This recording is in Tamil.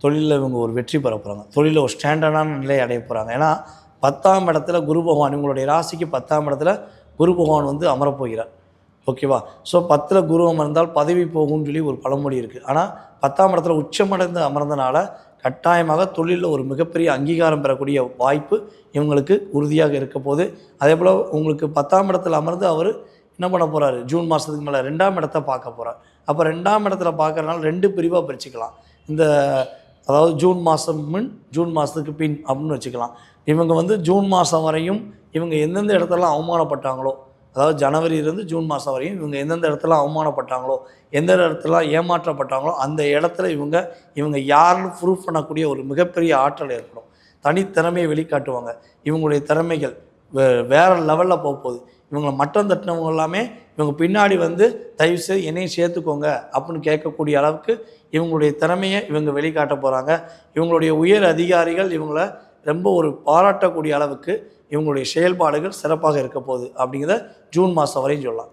தொழிலில் இவங்க ஒரு வெற்றி பெற போகிறாங்க தொழிலில் ஒரு ஸ்டாண்டர்டான நிலையை அடைய போகிறாங்க ஏன்னா பத்தாம் இடத்துல குரு பகவான் இவங்களுடைய ராசிக்கு பத்தாம் இடத்துல குரு பகவான் வந்து அமரப்போகிறார் ஓகேவா ஸோ பத்தில் குரு அமர்ந்தால் பதவி போகும்னு சொல்லி ஒரு பழமொழி இருக்குது ஆனால் பத்தாம் இடத்துல உச்சமடைந்து அமர்ந்தனால கட்டாயமாக தொழிலில் ஒரு மிகப்பெரிய அங்கீகாரம் பெறக்கூடிய வாய்ப்பு இவங்களுக்கு உறுதியாக இருக்க போது அதே போல் உங்களுக்கு பத்தாம் இடத்துல அமர்ந்து அவர் என்ன பண்ண போகிறாரு ஜூன் மாதத்துக்கு மேலே ரெண்டாம் இடத்த பார்க்க போகிறார் அப்போ ரெண்டாம் இடத்துல பார்க்குறதுனால ரெண்டு பிரிவாக பிரிச்சுக்கலாம். இந்த அதாவது ஜூன் மாதம் முன் ஜூன் மாதத்துக்கு பின் அப்படின்னு வச்சுக்கலாம். இவங்க வந்து ஜூன் மாதம் வரையும் இவங்க எந்தெந்த இடத்துலலாம் அவமானப்பட்டாங்களோ அதாவது ஜனவரியிலேருந்து ஜூன் மாதம் வரையும் இவங்க எந்தெந்த இடத்துல அவமானப்பட்டாங்களோ எந்த இடத்துல ஏமாற்றப்பட்டாங்களோ அந்த இடத்துல இவங்க இவங்க யாருன்னு ப்ரூஃப் பண்ணக்கூடிய ஒரு மிகப்பெரிய ஆற்றல் ஏற்படும். தனித்திறமையை வெளிக்காட்டுவாங்க. இவங்களுடைய திறமைகள் வே வேறு லெவலில் போக போகுது. இவங்களை மட்டம் தட்டினவங்க எல்லாமே இவங்க பின்னாடி வந்து தயவு செய்து என்னையும் சேர்த்துக்கோங்க அப்படின்னு கேட்கக்கூடிய அளவுக்கு இவங்களுடைய திறமையை இவங்க வெளிக்காட்ட போகிறாங்க இவங்களுடைய உயர் அதிகாரிகள் இவங்கள ரொம்ப ஒரு பாராட்டக்கூடிய அளவுக்கு இவங்களுடைய செயல்பாடுகள் சிறப்பாக இருக்க போகுது அப்படிங்கிறத ஜூன் மாதம் வரையும் சொல்லலாம்.